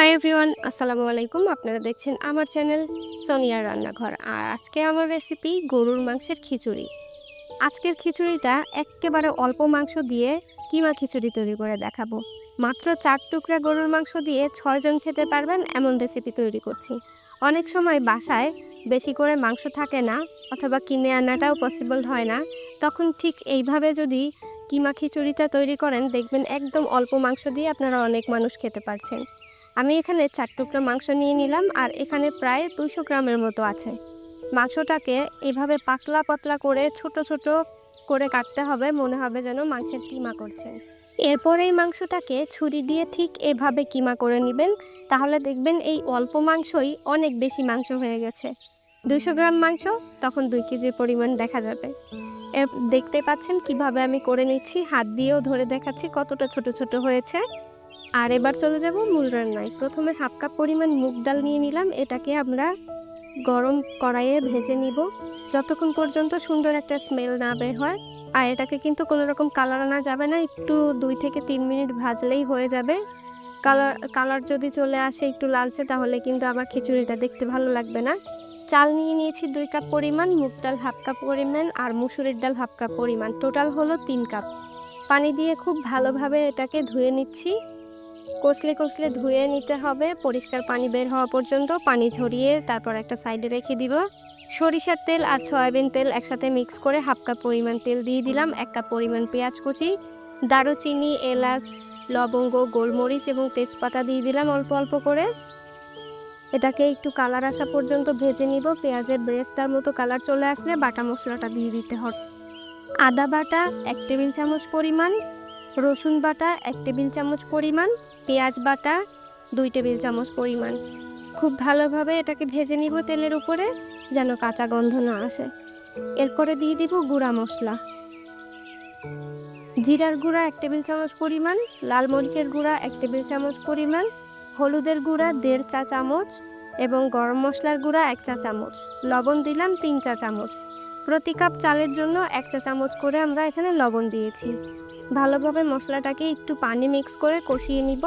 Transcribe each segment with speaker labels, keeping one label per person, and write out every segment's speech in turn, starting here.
Speaker 1: Hi everyone আসসালামু আলাইকুম। আপনারা দেখছেন আমার চ্যানেল সোনিয়া রান্নাঘর। আর আজকে আমার রেসিপি গরুর মাংসের খিচুড়ি। আজকের খিচুড়িটা একেবারে অল্প মাংস দিয়ে কিমা খিচুড়ি তৈরি করে দেখাবো। মাত্র চার টুকরা গরুর মাংস দিয়ে ছয়জন খেতে পারবেন এমন রেসিপি তৈরি করছি। অনেক সময় বাসায় বেশি করে মাংস থাকে না, অথবা কিনে আনাটাও পসিবল হয় না। তখন ঠিক এইভাবে যদি কিমা খিচুড়িটা তৈরি করেন দেখবেন একদম অল্প মাংস দিয়ে আপনারা অনেক মানুষ খেতে পারছেন। আমি এখানে চার টুকরা মাংস নিয়ে নিলাম আর এখানে প্রায় দুশো গ্রামের মতো আছে। মাংসটাকে এভাবে পাতলা পাতলা করে ছোট ছোট করে কাটতে হবে, মনে হবে যেন মাংসের কিমা করছেন এরপর এই মাংসটাকে ছুরি দিয়ে ঠিক এভাবে কিমা করে নেবেন, তাহলে দেখবেন এই অল্প মাংসই অনেক বেশি মাংস হয়ে গেছে। দুশো গ্রাম মাংস, তখন দুই কেজি পরিমাণ দেখা যাবে। দেখতে পাচ্ছেন কীভাবে আমি করে নিচ্ছি? হাত দিয়েও ধরে দেখাচ্ছি কতটা ছোট ছোট হয়েছে। আর এবার চলে যাব মূল রান্নায়। প্রথমে হাফ কাপ পরিমাণ মুগ ডাল নিয়ে নিলাম। এটাকে আমরা গরম কড়াইয়ে ভেজে নিব। যতক্ষণ পর্যন্ত সুন্দর একটা স্মেল না বের হয়। আর এটাকে কিন্তু কোনো রকম কালার আনা যাবে না। একটু দুই থেকে তিন মিনিট ভাজলেই হয়ে যাবে। কালার কালার যদি চলে আসে একটু লালচে, তাহলে কিন্তু আবার খিচুড়িটা দেখতে ভালো লাগবে না। চাল নিয়ে নিয়েছি দুই কাপ পরিমাণ, মুগ ডাল হাফ কাপ পরিমাণ আর মুসুরের ডাল হাফ কাপ পরিমাণ। টোটাল হলো তিন কাপ। পানি দিয়ে খুব ভালোভাবে এটাকে ধুয়ে নিচ্ছি। কষলে কষলে ধুয়ে নিতে হবে। পরিষ্কার পানি বের হওয়া পর্যন্ত পানি ঝরিয়ে তারপর একটা সাইডে রেখে দিব। সরিষার তেল আর সয়াবিন তেল একসাথে মিক্স করে হাফ কাপ পরিমাণ তেল দিয়ে দিলাম, এক কাপ পরিমাণ পেঁয়াজ কুচি, দারুচিনি, এলাচ, লবঙ্গ, গোলমরিচ এবং তেজপাতা দিয়ে দিলাম অল্প অল্প করে। এটাকে একটু কালার আসা পর্যন্ত ভেজে নিব। পেঁয়াজের ব্রেস্তার মতো কালার চলে আসলে বাটা মশলাটা দিয়ে দিতে হবে। আদা বাটা এক টেবিল চামচ পরিমাণ, রসুন বাটা এক টেবিল চামচ পরিমাণ, পেঁয়াজ বাটা দুই টেবিল চামচ পরিমাণ। খুব ভালোভাবে এটাকে ভেজে নিব তেলের উপরে যেন কাঁচা গন্ধ না আসে। এরপরে দিয়ে দিব গুঁড়া মশলা। জিরার গুঁড়া এক টেবিল চামচ পরিমাণ, লাল মরিচের গুঁড়া এক টেবিল চামচ পরিমাণ হলুদের গুঁড়া দেড় চা চামচ এবং গরম মশলার গুঁড়া এক চা চামচ। লবণ দিলাম তিন চা চামচ। প্রতি কাপ চালের জন্য এক চা চামচ করে আমরা এখানে লবণ দিয়েছি। ভালোভাবে মশলাটাকে একটু পানি মিক্স করে কষিয়ে নিব।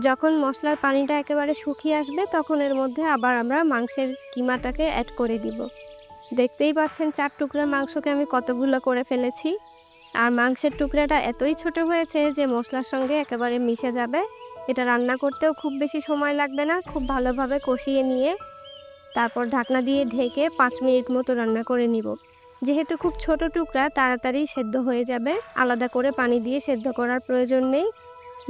Speaker 1: যখন মশলার পানিটা একেবারে শুকিয়ে আসবে, তখন এর মধ্যে আবার আমরা মাংসের কিমাটাকে অ্যাড করে দিব। দেখতেই পাচ্ছেন চার টুকরা মাংসকে আমি কতগুলো করে ফেলেছি। আর মাংসের টুকরাটা এতই ছোট হয়েছে যে মশলার সঙ্গে একেবারে মিশে যাবে। এটা রান্না করতেও খুব বেশি সময় লাগবে না, খুব ভালোভাবে কষিয়ে নিয়ে তারপর ঢাকনা দিয়ে ঢেকে পাঁচ মিনিট মতো রান্না করে নিব। যেহেতু খুব ছোট টুকরা, তাড়াতাড়ি সেদ্ধ হয়ে যাবে। আলাদা করে পানি দিয়ে সেদ্ধ করার প্রয়োজন নেই।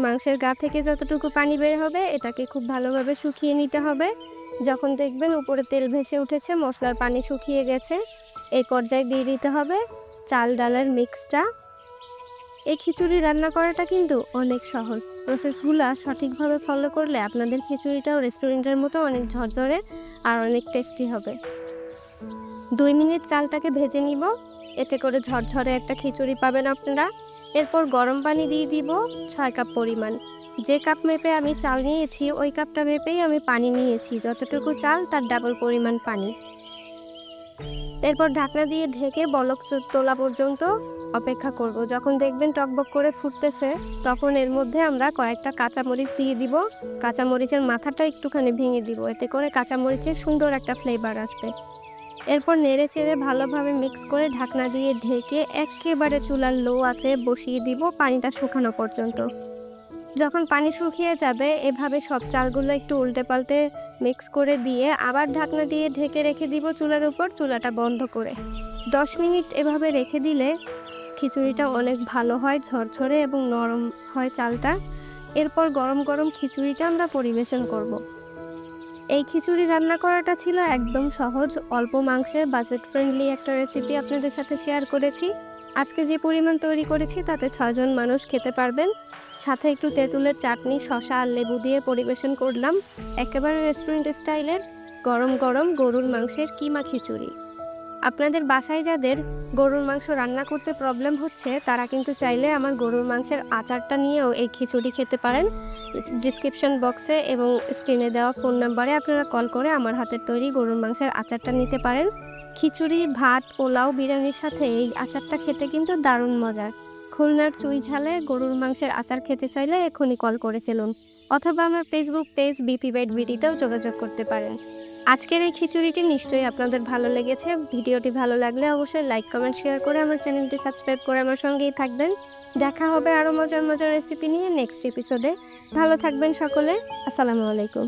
Speaker 1: মাংসের গা থেকে যতটুকু পানি বের হবে, এটাকে খুব ভালোভাবে শুকিয়ে নিতে হবে। যখন দেখবেন উপরে তেল ভেসে উঠেছে, মশলার পানি শুকিয়ে গেছে এই পর্যায়ে দিয়ে দিতে হবে চাল ডালের মিক্সটা এই খিচুড়ি রান্না করাটা কিন্তু অনেক সহজ। প্রসেসগুলো সঠিকভাবে ফলো করলে আপনাদের খিচুড়িটাও রেস্টুরেন্টের মতো অনেক ঝরঝরে আর অনেক টেস্টি হবে। দুই মিনিট চালটাকে ভেজে নিব, এতে করে ঝরঝরে একটা খিচুড়ি পাবেন আপনারা। এরপর গরম পানি দিয়ে দিব ছয় কাপ পরিমাণ। যে কাপ মেপে আমি চাল নিয়েছি, ওই কাপটা মেপেই আমি পানি নিয়েছি, যতটুকু চাল তার ডাবল পরিমাণ পানি। এরপর ঢাকনা দিয়ে ঢেকে বলক তোলা পর্যন্ত অপেক্ষা করব। যখন দেখবেন টকবক করে ফুটতেছে, তখন এর মধ্যে আমরা কয়েকটা কাঁচামরিচ দিয়ে দিব। কাঁচামরিচের মাথাটা একটুখানি ভেঙে দিব। এতে করে কাঁচামরিচের সুন্দর একটা ফ্লেভার আসবে। এরপর নেড়ে চেড়ে ভালোভাবে মিক্স করে ঢাকনা দিয়ে ঢেকে একেবারে চুলার লো আছে বসিয়ে দিব পানিটা শুকানো পর্যন্ত। যখন পানি শুকিয়ে যাবে, এভাবে সব চালগুলো একটু উল্টে পাল্টে মিক্স করে দিয়ে আবার ঢাকনা দিয়ে ঢেকে রেখে দিব চুলার উপর, চুলাটা বন্ধ করে। দশ মিনিট এভাবে রেখে দিলে খিচুড়িটা অনেক ভালো হয়, ঝরঝরে এবং নরম হয় চালটা। এরপর গরম গরম খিচুড়িটা আমরা পরিবেশন করব। এই খিচুড়ি রান্না করাটা ছিল একদম সহজ, অল্প মাংসের বাজেট ফ্রেন্ডলি একটা রেসিপি আপনাদের সাথে শেয়ার করেছি। আজকে যে পরিমাণ তৈরি করেছি, তাতে ছয়জন মানুষ খেতে পারবেন। সাথে একটু তেঁতুলের চাটনি, শসা আর লেবু দিয়ে পরিবেশন করলাম। একেবারে রেস্টুরেন্ট স্টাইলের গরম গরম গরুর মাংসের কিমা খিচুড়ি। আপনাদের বাসায় যাদের গরুর মাংস রান্না করতে প্রবলেম হচ্ছে, তারা কিন্তু চাইলে আমার গরুর মাংসের আচারটা নিয়েও এই খিচুড়ি খেতে পারেন। ডিসক্রিপশন বক্সে এবং স্ক্রিনে দেওয়া ফোন নাম্বারে আপনারা কল করে আমার হাতের তৈরি গরুর মাংসের আচারটা নিতে পারেন। খিচুড়ি, ভাত, পোলাও, বিরিয়ানির সাথে এই আচারটা খেতে কিন্তু দারুণ মজার। খুলনার চুই ঝালে গরুর মাংসের আচার খেতে চাইলে এখনই কল করে ফেলুন অথবা আমার ফেসবুক পেজ বিপি বাইট বিডিতেও যোগাযোগ করতে পারেন। আজকের এই খিচুড়িটি নিশ্চয়ই আপনাদের ভালো লেগেছে। ভিডিওটি ভালো লাগলে অবশ্যই লাইক কমেন্ট শেয়ার করে আমার চ্যানেলটি সাবস্ক্রাইব করে আমার সঙ্গেই থাকবেন। দেখা হবে আরও মজার মজার রেসিপি নিয়ে নেক্সট এপিসোডে ভালো থাকবেন সকলে। আসসালামু আলাইকুম।